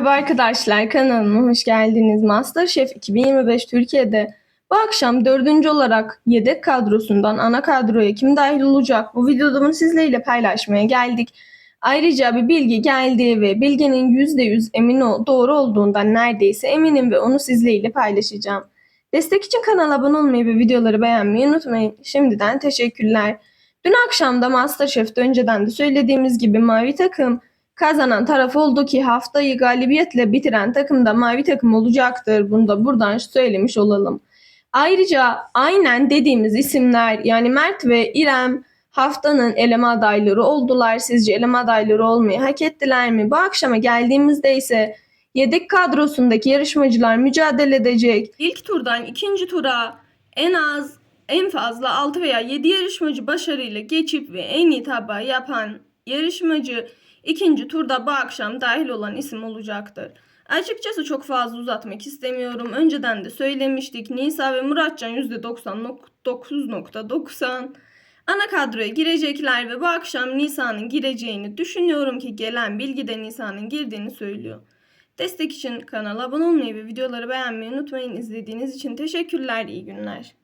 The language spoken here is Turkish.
Merhaba arkadaşlar kanalıma hoş geldiniz. Masterchef 2025 Türkiye'de bu akşam dördüncü olarak yedek kadrosundan ana kadroya kim dahil olacak? Bu videoda bunu sizlerle paylaşmaya geldik. Ayrıca bir bilgi geldi ve bilginin %100 emin ol, doğru olduğundan neredeyse eminim ve onu sizlerle paylaşacağım. Destek için kanala abone olmayı ve videoları beğenmeyi unutmayın. Şimdiden teşekkürler. Dün akşam da Masterchef'te önceden de söylediğimiz gibi mavi takım kazanan taraf oldu ki haftayı galibiyetle bitiren takım da mavi takım olacaktır. Bunu da buradan söylemiş olalım. Ayrıca aynen dediğimiz isimler yani Mert ve İrem haftanın eleme adayları oldular. Sizce eleme adayları olmayı hak ettiler mi? Bu akşama geldiğimizde ise yedek kadrosundaki yarışmacılar mücadele edecek. İlk turdan ikinci tura en az en fazla 6 veya 7 yarışmacı başarıyla geçip ve en iyi tabağı yapan yarışmacı ikinci turda bu akşam dahil olan isim olacaktır. Açıkçası çok fazla uzatmak istemiyorum. Önceden de söylemiştik. Nisa ve Muratcan %99.90 ana kadroya girecekler ve bu akşam Nisa'nın gireceğini düşünüyorum ki gelen bilgide Nisa'nın girdiğini söylüyor. Destek için kanala abone olmayı ve videoları beğenmeyi unutmayın. İzlediğiniz için teşekkürler. İyi günler.